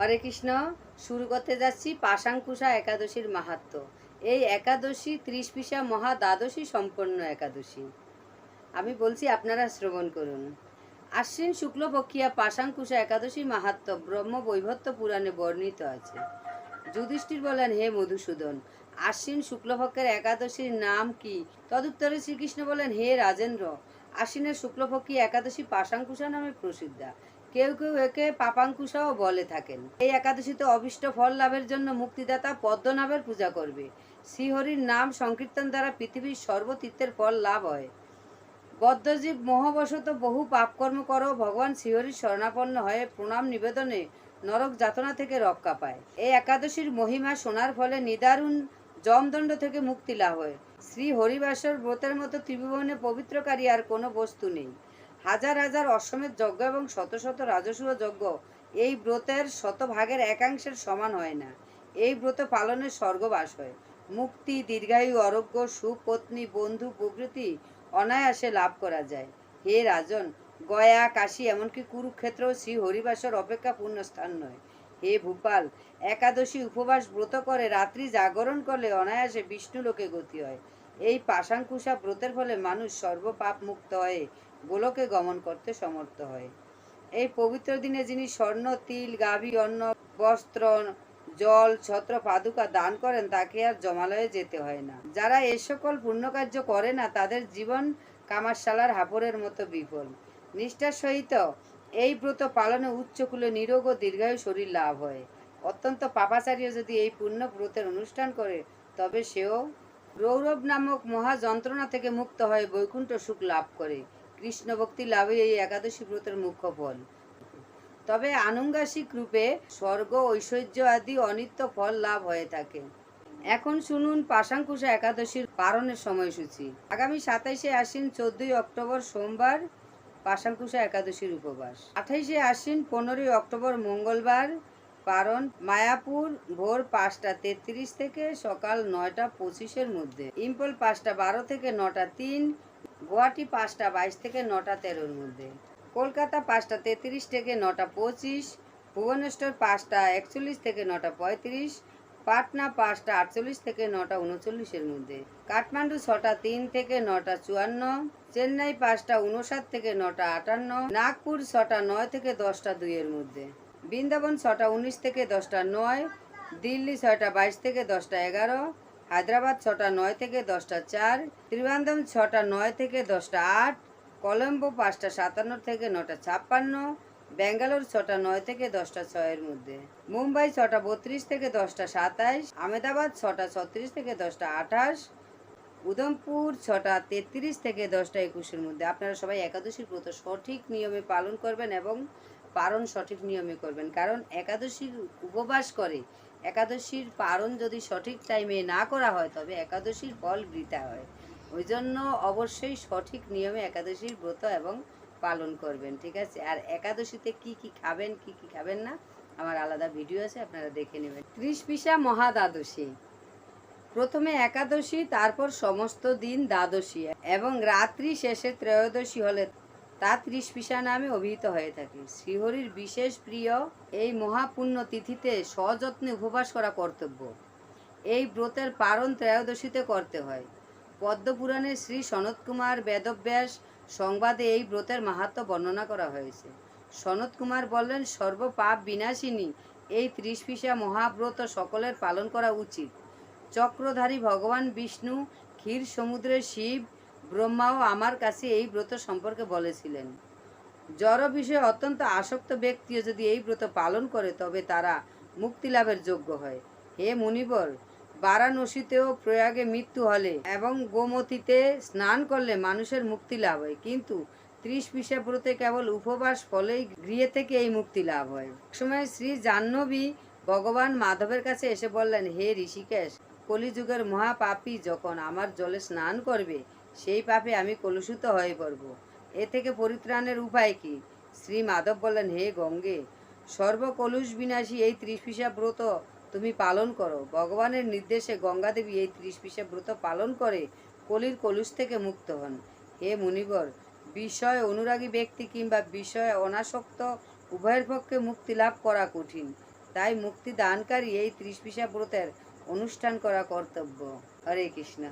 হরে কৃষ্ণ, শুরু করতে যাচ্ছি পাশাঙ্কুশা একাদশীর মাহাত্ম। এই একাদশী ত্রিশ পিসা মহা দ্বাদশী সম্পন্ন একাদশী। আমি বলছি আপনারা শ্রবণ করুন। আশ্বিন শুক্লপক্ষিয়া পাশাঙ্কুশা একাদশী মাহাত্ম ব্রহ্ম বৈভত্য পুরাণে বর্ণিত আছে। যুধিষ্ঠির বলেন, হে মধুসূদন, আশ্বিন শুক্লপক্ষের একাদশীর নাম কি? তদুত্তরে শ্রীকৃষ্ণ বলেন, হে রাজেন্দ্র, আশ্বিনের শুক্লপক্ষী একাদশী পাশাঙ্কুশা নামে প্রসিদ্ধা। কেউ কেউ একে পাপাঙ্কুশাও বলে থাকেন। এই একাদশীতে অভিষ্ট ফল লাভের জন্য মুক্তিদাতা পদ্মনাভের পূজা করবে। শ্রীহরির নাম সংকীর্তন দ্বারা পৃথিবীর সর্বতীর্থের ফল লাভ হয়। বদ্ধজীব, মোহবশত বহু পাপকর্ম করো, ভগবান শ্রীহরির শরণাপন্ন হয়ে প্রণাম নিবেদনে নরক যাতনা থেকে রক্ষা পায়। এই একাদশীর মহিমা শোনার ফলে নিদারুণ জমদণ্ড থেকে মুক্তি লাভ হয়। শ্রী হরিবাসর ব্রতের মতো ত্রিভুবনে পবিত্রকারী আর কোনো বস্তু নেই। হাজার হাজার অশ্বমেধ যজ্ঞ এবং শত শত রাজস্ব যজ্ঞ এই ব্রতের শতভাগের একাংশের সমান হয় না। এই ব্রত পালনের স্বর্গবাস হয়। মুক্তি, দীর্ঘায়ু আরোগ্য সুপত্নী, বন্ধু, প্রকৃতি অনায়াসে লাভ করা যায়। হে রাজন, গয়া, কাশী এমনকি কুরুক্ষেত্র শ্রী হরিবাসর অপেক্ষা পূর্ণ স্থান নয়। হে ভূপাল, একাদশী উপবাস ব্রত করে রাত্রি জাগরণ করলে অনায়াসে বিষ্ণু লোকে গতি হয়। এই পাশাঙ্কুশা ব্রতের ফলে মানুষ সর্বপাপ মুক্ত হয়ে গোলকে গমন করতে সমর্থ হয়। এই পবিত্র দিনে যিনি স্বর্ণ, তিল, গাভী, অন্ন, বস্ত্র, জল, ছত্র, পাদুকা দান করেন, তাকে আর জমালয়ে যেতে হয় না। যারা এ সকল পুণ্যকার্য করে না, তাদের জীবন কামারশালার হাপড়ের মতো বিফল। নিষ্ঠার সহিত এই ব্রত পালনে উচ্চকুলে নিরোগ ও দীর্ঘায়ু শরীর লাভ হয়। অত্যন্ত পাপাচারীয় যদি এই পুণ্য ব্রতের অনুষ্ঠান করে, তবে সেও রৌরব নামক মহা যন্ত্রণা থেকে মুক্ত হয়ে বৈকুণ্ঠ সুখ লাভ করে। কৃষ্ণ ভক্তি লাভই এই একাদশী ব্রতের মুখ্য ফল। তবে আনুঙ্গাসিক রূপে স্বর্গ, ঐশ্বর্য আদি অনিত্য ফল লাভ হয়ে থাকে। এখন শুনুন পাশাঙ্কুশা একাদশীর পারণের সময়সূচি। আগামী সাতাইশে আশ্বিন চোদ্দই অক্টোবর সোমবার পাশাঙ্কুশা একাদশীর উপবাস। আঠাইশে আশ্বিন পনেরোই অক্টোবর মঙ্গলবার পারণ মায়াপুর ভোর পাঁচটা তেত্রিশ থেকে সকাল নয়টা পঁচিশের মধ্যে। ইম্পল পাঁচটা বারো থেকে নটা তিন গুয়াহাটি পাঁচটা বাইশ থেকে নটা তেরোর মধ্যে। কলকাতা পাঁচটা তেত্রিশ থেকে নটা পঁচিশ, ভুবনেশ্বর পাঁচটা একচল্লিশ থেকে নটা পঁয়ত্রিশ, পাটনা পাঁচটা আটচল্লিশ থেকে নটা উনচল্লিশের মধ্যে। কাঠমান্ডু ছটা তিন থেকে নটা চুয়ান্ন, চেন্নাই পাঁচটা উনষাট থেকে নটা আটান্ন, নাগপুর ছটা নয় থেকে দশটা দুইয়ের মধ্যে। বৃন্দাবন ছটা উনিশ থেকে দশটা নয়, দিল্লি ছয়টা বাইশ থেকে দশটা এগারো হায়দ্রাবাদ ছটা নয় থেকে দশটা চার ত্রিবান্ধম ছটা নয় থেকে দশটা আট, কলম্বো পাঁচটা সাতান্ন থেকে নটা ছাপ্পান্ন, ব্যাঙ্গালোর ছটা নয় থেকে দশটা ছয়ের মধ্যে। মুম্বাই ছটা বত্রিশ থেকে দশটা সাতাইশ, আহমেদাবাদ ছটা ছত্রিশ থেকে দশটা আঠাশ উদমপুর ছটা তেত্রিশ থেকে দশটা একুশের মধ্যে। আপনারা সবাই একাদশীর ব্রত সঠিক নিয়মে পালন করবেন এবং পালন সঠিক নিয়মে করবেন। কারণ একাদশীর উপবাস করে একাদশীর পারণ যদি সঠিক টাইমে না করা হয়, তবে একাদশীর ফল বৃথা হয়। ওই জন্য অবশ্যই সঠিক নিয়মে একাদশীর ব্রত এবং পালন করবেন, ঠিক আছে? আর একাদশীতে কি কি খাবেন, কি কি খাবেন না, আমার আলাদা ভিডিও আছে, আপনারা দেখে নেবেন। ত্রিশ পিসা মহাদ্বাদশী। প্রথমে একাদশী, তারপর সমস্ত দিন দ্বাদশী, এবং রাত্রি শেষে ত্রয়োদশী হলে তা ত্রিশ পিসা নামে অভিহিত হয়ে থাকে। শ্রীহরির বিশেষ প্রিয় এই মহাপুণ্য তিথিতে সযত্নে উপবাস করা কর্তব্য। এই ব্রতের পারণ ত্রয়োদশীতে করতে হয়। পদ্মপুরাণে শ্রী সনত কুমার বেদব্যাস সংবাদে এই ব্রতের মাহাত্ম বর্ণনা করা হয়েছে। সনত কুমার বললেন সর্বপাপ বিনাশিনী, এই ত্রিশ পিসা মহাব্রত সকলের পালন করা উচিত। চক্রধারী ভগবান বিষ্ণু, ক্ষীর সমুদ্রের শিব ব্রহ্মাও আমার কাছে এই ব্রত সম্পর্কে বলেছিলেন। জড় বিষয়ে অত্যন্ত আসক্ত ব্যক্তিও যদি এই ব্রত পালন করে, তবে তারা মুক্তি লাভের যোগ্য হয়। হে মুনিবর, বারাণসীতেও প্রয়াগে মৃত্যু হলে এবং গোমতীতে স্নান করলে মানুষের মুক্তি লাভ হয়। কিন্তু ত্রিশ পিসা ব্রতে কেবল উপবাস ফলেই গৃহে থেকে এই মুক্তি লাভ হয়। এক সময় শ্রী জাহ্নবী ভগবান মাধবের কাছে এসে বললেন, হে ঋষিকেশ, কলিযুগের মহাপাপী যখন আমার জলে স্নান করবে সেই পাপে আমি কলুষিত হয়ে পড়ব। এ থেকে পরিত্রাণের উপায় কি? শ্রী মাধব বললেন, হে গঙ্গে, সর্বকলুষ বিনাশী এই ত্রিশ পিসা ব্রত তুমি পালন করো। ভগবানের নির্দেশে গঙ্গাদেবী এই ত্রিশ পিসা ব্রত পালন করে কলির কলুষ থেকে মুক্ত হন। হে মুনিবর বিষয় অনুরাগী ব্যক্তি কিংবা বিষয় অনাসক্ত উভয়ের পক্ষে মুক্তি লাভ করা কঠিন। তাই মুক্তি দানকারী এই ত্রিশ পিসা ব্রতের অনুষ্ঠান করা কর্তব্য। হরে কৃষ্ণ।